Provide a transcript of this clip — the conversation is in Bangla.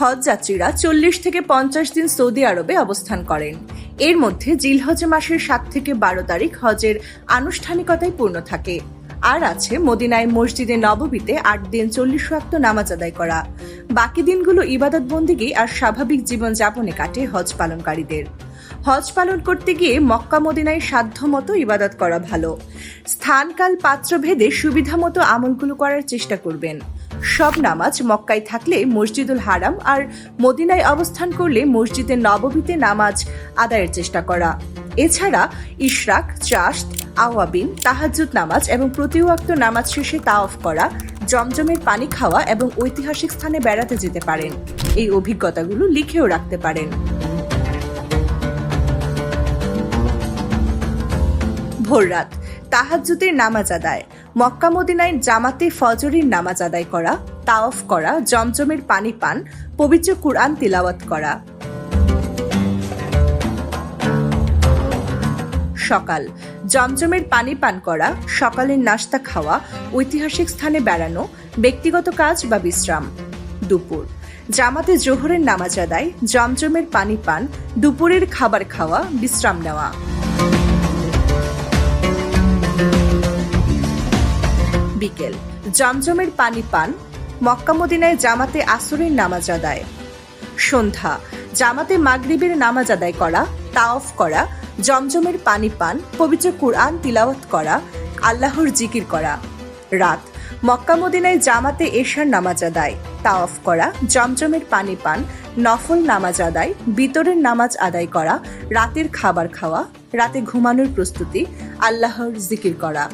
হজ যাত্রীরা চল্লিশ থেকে পঞ্চাশ দিন সৌদি আরবে অবস্থান করেন। এর মধ্যে জিলহজ মাসের সাত থেকে বারো তারিখ হজের আনুষ্ঠানিকতায় পূর্ণ থাকে। আর আছে মদিনায় মসজিদে নববীতে আট দিন চল্লিশ ওয়াক্ত নামাজ আদায় করা। বাকি দিনগুলো ইবাদত বন্দিগি আর স্বাভাবিক জীবন যাপনে কাটে হজ পালনকারীদের। হজ পালন করতে গিয়ে মক্কা মদিনায় সাধ্য মতো ইবাদত করা ভালো। স্থানকাল পাত্র ভেদে সুবিধা মতো আমলগুলো করার চেষ্টা করবেন। সব নামাজ মক্কায় থাকলে মসজিদুল হারাম আর মদিনায় অবস্থান করলে মসজিদে নববীতে নামাজ আদায়ের চেষ্টা করা। এছাড়া ইশরাক চাস্ত আওয়াবিন, তাহাজ্জুদ নামাজ এবং প্রতিওয়াক্ত নামাজ শেষে তাওয়াফ করা, জমজমের পানি খাওয়া এবং ঐতিহাসিক স্থানে বেড়াতে যেতে পারেন। এই অভিজ্ঞতাগুলো লিখেও রাখতে পারেন। ভোররাত, তাহাজ্জুদের নামাজ আদায়। মক্কা মদিনায় জামাতে ফজরের নামাজ আদায় করা, তাওয়াফ করা, জমজমের পানি পান, পবিত্র কুরআন তিলাওয়াত করা। সকাল, জমজমের পানি পান করা, সকালের নাস্তা খাওয়া, ঐতিহাসিক স্থানে বেড়ানো, ব্যক্তিগত কাজ বা বিশ্রাম। দুপুর, জামাতে জোহরের নামাজ আদায়, জমজমের পানি পান, দুপুরের খাবার খাওয়া, বিশ্রাম নেওয়া। বিকেল। জমজমের পানি পান, মক্কা মদিনায় জামাতে আসরের নামাজ আদায়। সন্ধ্যা, জামাতে মাগরিবের নামাজ আদায় করা, তাওফ করা, জমজমের পানি পান, পবিত্র কুরআন তিলাওয়াত করা, আল্লাহর জিকির করা। রাত, মক্কা মদিনায় জামাতে এশার নামাজ আদায় তাওয়াফ করা, জমজমের পানি পান, নফল নামাজ আদায়, বিতরের নামাজ আদায় করা, রাতের খাবার খাওয়া, রাতে ঘুমানোর প্রস্তুতি, আল্লাহর জিকির করা।